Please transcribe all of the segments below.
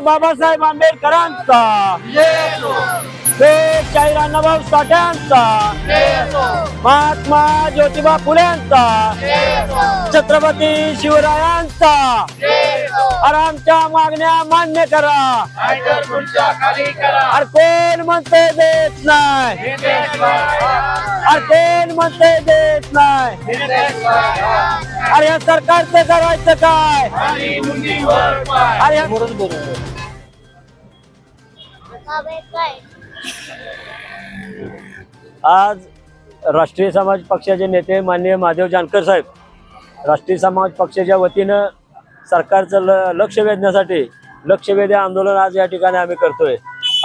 बाबासाहेब आंबेडकरांचा. शेख शाहीर अण्णाभाऊ साठ्यांचा महात्मा ज्योतिबा फुलेंचा. छत्रपती शिवरायांचा. अरे आमच्या मागण्या मान्य करा. अरे कोण म्हणते देत नाही? अरे कोण म्हणते देत नाही? अरे या सरकारचं करायचं काय? अरे आज राष्ट्रीय समाज पक्षाचे नेते माननीय महादेव जानकर साहेब राष्ट्रीय समाज पक्षाच्या वतीनं सरकारचं ल लक्ष वेधण्यासाठी लक्षवेधी आंदोलन आज या ठिकाणी आम्ही करतोय.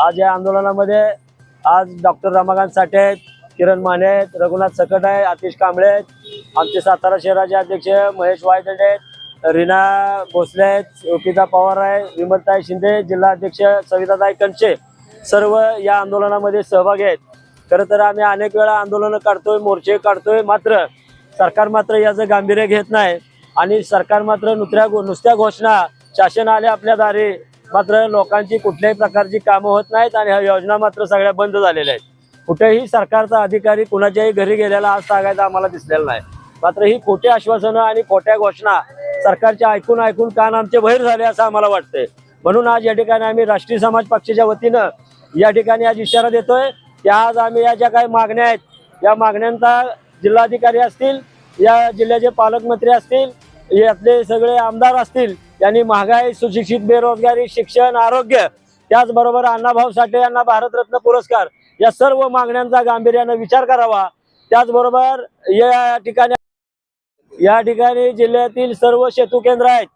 आज या आंदोलनामध्ये आज डॉक्टर रमाकांत साठे आहेत किरण माने आहेत रघुनाथ सकट आहे आतिश कांबळे आहेत आमचे सातारा शहराचे अध्यक्ष महेश वायदंडे आहेत रीना भोसले आहेत योगिता पवार आहे विमलताई शिंदे जिल्हाध्यक्ष सविताताई कंचे सर्व या आंदोलनामध्ये सहभागी आहेत. खरं तर आम्ही अनेक वेळा आंदोलनं काढतोय मोर्चे काढतोय मात्र सरकार मात्र याचं गांभीर्य घेत नाही. आणि सरकार मात्र नुसत्या नुसत्या घोषणा शासन आले आपल्या दारी मात्र लोकांची कुठल्याही प्रकारची कामं होत नाहीत आणि ह्या योजना मात्र सगळ्या बंद झालेल्या आहेत. कुठेही सरकारचा अधिकारी कुणाच्याही घरी गेलेला आज सांगायचा आम्हाला दिसलेला नाही. मात्र ही खोटी आश्वासनं आणि खोट्या घोषणा सरकारच्या ऐकून ऐकून कान आमचे बहिर झाले असं आम्हाला वाटतंय. म्हणून आज या ठिकाणी आम्ही राष्ट्रीय समाज पक्षाच्या वतीनं या ठिकाणी आज इशारा देतोय की आज आम्ही या ज्या काही मागण्या आहेत या मागण्यांचा जिल्हाधिकारी असतील या जिल्ह्याचे पालकमंत्री असतील यातले सगळे आमदार असतील यांनी महागाई सुशिक्षित बेरोजगारी शिक्षण आरोग्य त्याचबरोबर अण्णाभाऊ साठे यांना भारतरत्न पुरस्कार या सर्व मागण्यांचा गांभीर्यानं विचार करावा. त्याचबरोबर या ठिकाणी या ठिकाणी जिल्ह्यातील सर्व सेतू केंद्र आहेत.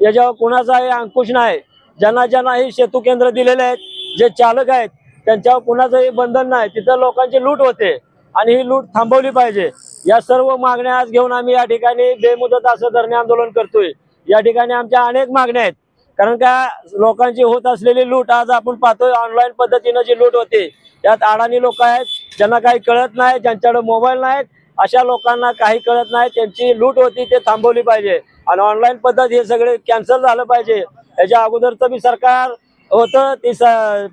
याच्यावर कुणाचाही अंकुश नाही. ज्यांना ज्यांना ही सेतू केंद्र दिलेले आहेत जे चालक आहेत त्यांच्यावर कुणाचंही बंधन नाही. तिथं लोकांची लूट होते आणि ही लूट थांबवली पाहिजे. या सर्व मागण्या आज घेऊन आम्ही या ठिकाणी बेमुदत असं धरणे आंदोलन करतोय. या ठिकाणी आमच्या अनेक मागण्या आहेत. कारण का लोकांची होत असलेली लूट आज आपण पाहतोय ऑनलाईन पद्धतीनं जी लूट होते त्यात अडाणी लोक आहेत ज्यांना काही कळत नाही ज्यांच्याकडे मोबाईल नाहीत अशा लोकांना काही कळत नाही त्यांची लूट होती ते थांबवली पाहिजे. आणि ऑनलाईन पद्धत हे सगळे कॅन्सल झालं पाहिजे. याच्या अगोदरचं बी सरकार होतं ते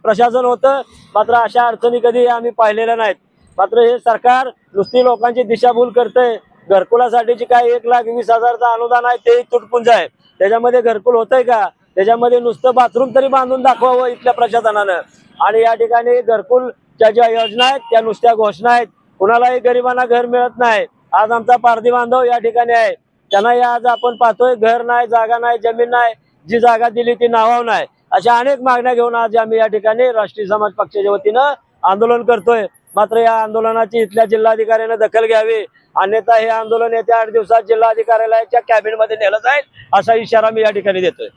प्रशासन होतं मात्र अशा अडचणी कधी आम्ही पाहिलेल्या नाहीत. मात्र हे सरकार नुसती लोकांची दिशाभूल करतंय. घरकुलासाठीची काय एक लाख वीस हजारचं अनुदान आहे ते तुटपुंज आहे. त्याच्यामध्ये घरकुल होतंय का? त्याच्यामध्ये नुसतं बाथरूम तरी बांधून दाखवावं इथल्या प्रशासनानं. आणि या ठिकाणी घरकुलच्या ज्या योजना आहेत त्या नुसत्या घोषणा आहेत. कुणालाही गरिबांना घर मिळत नाही. आज आमचा पारधी बांधव या ठिकाणी आहे. त्यांना या आज आपण पाहतोय घर नाही जागा नाही जमीन नाही. जी जागा दिली ती नावाव नाही. अशा अनेक मागण्या घेऊन आज आम्ही या ठिकाणी राष्ट्रीय समाज पक्षाच्या वतीनं आंदोलन करतोय. मात्र या आंदोलनाची इथल्या जिल्हाधिकाऱ्यानं दखल घ्यावी. अन्यथा हे आंदोलन येत्या आठ दिवसात जिल्हाधिकाऱ्यालयाच्या कॅबिनमध्ये नेलं जाईल असा इशारा मी या ठिकाणी देतोय.